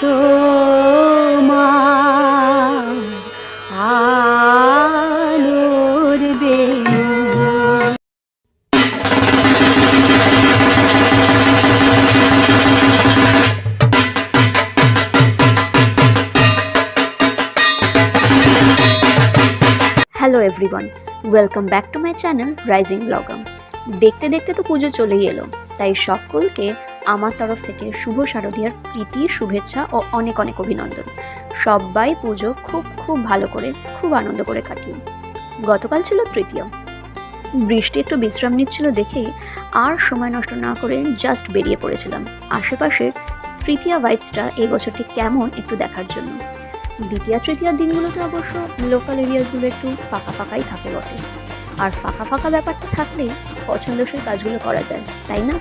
তোমার আলোর balloon hello everyone welcome back to my channel rising ব্লগাম দেখতে দেখতে তো পুজো চলেই এলো, তাই সকলকে আমার তরফ থেকে শুভ শারদীয়ার প্রীতি, শুভেচ্ছা ও অনেক অনেক অভিনন্দন। সবাই পুজো খুব খুব ভালো করে, খুব আনন্দ করে কাটিয়ে। গতকাল ছিল তৃতীয়। বৃষ্টি একটু বিশ্রাম নিচ্ছিল দেখেই আর সময় নষ্ট না করে জাস্ট বেরিয়ে পড়েছিলাম। আশেপাশের তৃতীয়া ভাইবসটা এই বছরটি কেমন একটু দেখার জন্য। দ্বিতীয় তৃতীয় দিনগুলোতে অবশ্য লোকাল এরিয়াসগুলো একটু ফাঁকা ফাঁকাই থাকে বটে। আর ফাঁকা ফাঁকা ব্যাপারটা থাকলেই পছন্দসই কাজগুলো করা যায়, তাই না?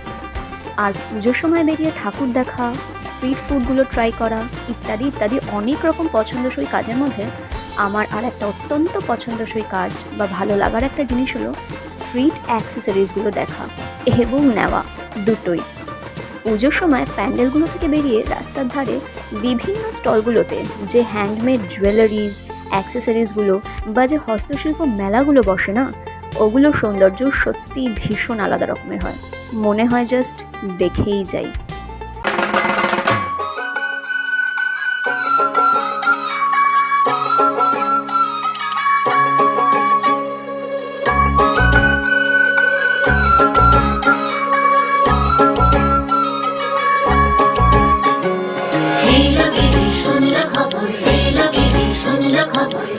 আর পুজোর সময় বেরিয়ে ঠাকুর দেখা স্ট্রিট ফুডগুলো ট্রাই করা, ইত্যাদি ইত্যাদি অনেক রকম পছন্দসই কাজের মধ্যে আমার আর একটা অত্যন্ত পছন্দসই কাজ বা ভালো লাগার একটা জিনিস হলো স্ট্রিট অ্যাক্সেসরিজগুলো দেখা এবং নেওয়া দুটোই। পুজোর সময় প্যান্ডেলগুলো থেকে বেরিয়ে রাস্তার ধারে বিভিন্ন স্টলগুলোতে যে হ্যান্ডমেড জুয়েলারিজ অ্যাক্সেসরিজগুলো বা যে হস্তশিল্প মেলাগুলো বসে না, ওগুলোর সৌন্দর্য সত্যি ভীষণ আলাদা রকমের হয়। মনে হয় জাস্ট দেখেই যাই। খবর।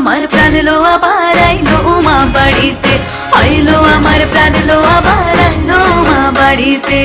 আমার প্রাণ লো আবার আইলো উমা বাড়িতে। আইলো আমার প্রাণ লো আবার আইলো উমা বাড়িতে।